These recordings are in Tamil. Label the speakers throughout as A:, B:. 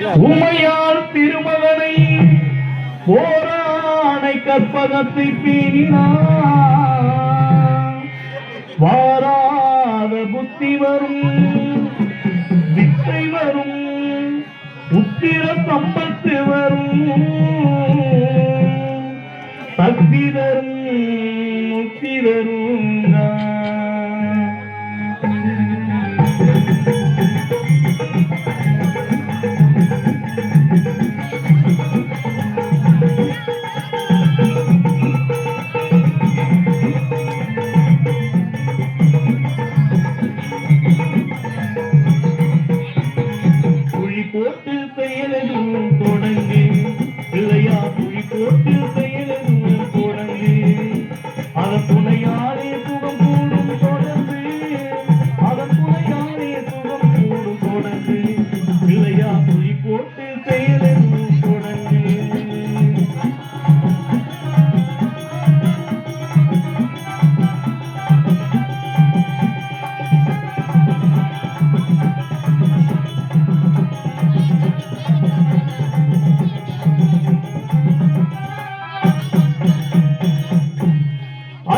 A: உமையால் திருமகனை போராணை கற்பகத்தை பேணினார் வாராத புத்தி வரும் வித்தை வரும் உத்திர சம்பத்து வரும். சக்தி தரும் தரும். போட்டு பெயரையும் தொடங்கி. பிள்ளையா குழி போட்டு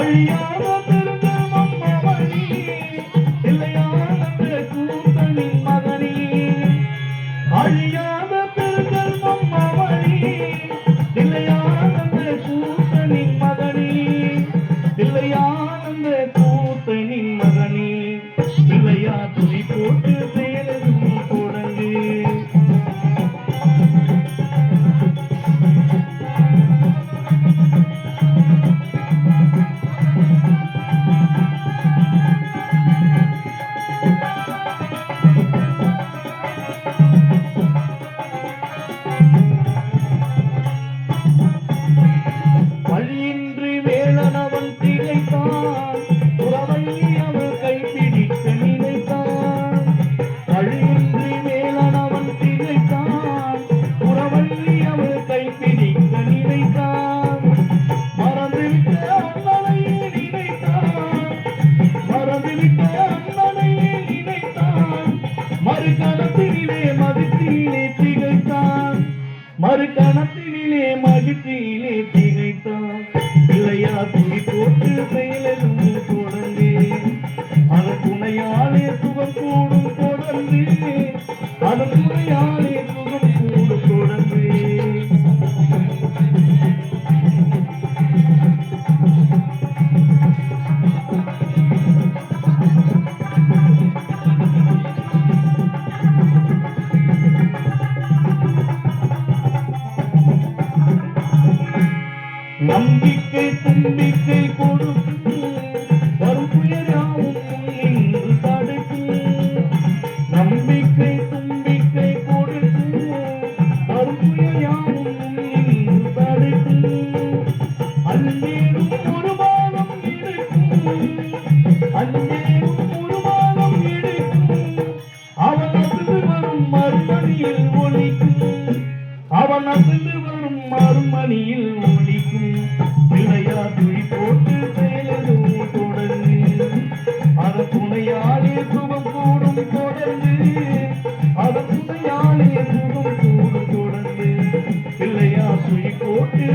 A: அழியாத மறுகணத்திலே மகிழ்ச்சியிலே திகைத்தான் இல்லையா துணி போட்டு செயலும் தொடர்ந்து. அதன் துணையாலே சுகம் கூடும் தொடர்ந்து. அதன் துணையாலே நம்பிக்கை தும்பிக்கை கொடுத்து வரும் புயலாவும் நின்று நம்பிக்கை தும்பிக்கை கொடுத்து வரும் புயலாவும் நின்று தடுக்கும் ஒரு பாலம் இருக்கும். அன்னேரும் ஒரு பாலம் இருக்கும். அவன் அசைந்து வரும் மறுமணியில் ஒழிக்கும் அவன் அசைந்து வரும் மறுமணியில் ஒலிக்கும் விளையா துணி போட்டு மேலெழும் தொடர்ந்து அதன் துணையாலே சுகம் கூடும் தொடர்ந்து அதன் துணையாலே சுகம் கூடும் தொடர்ந்து விளையா சுழி போட்டு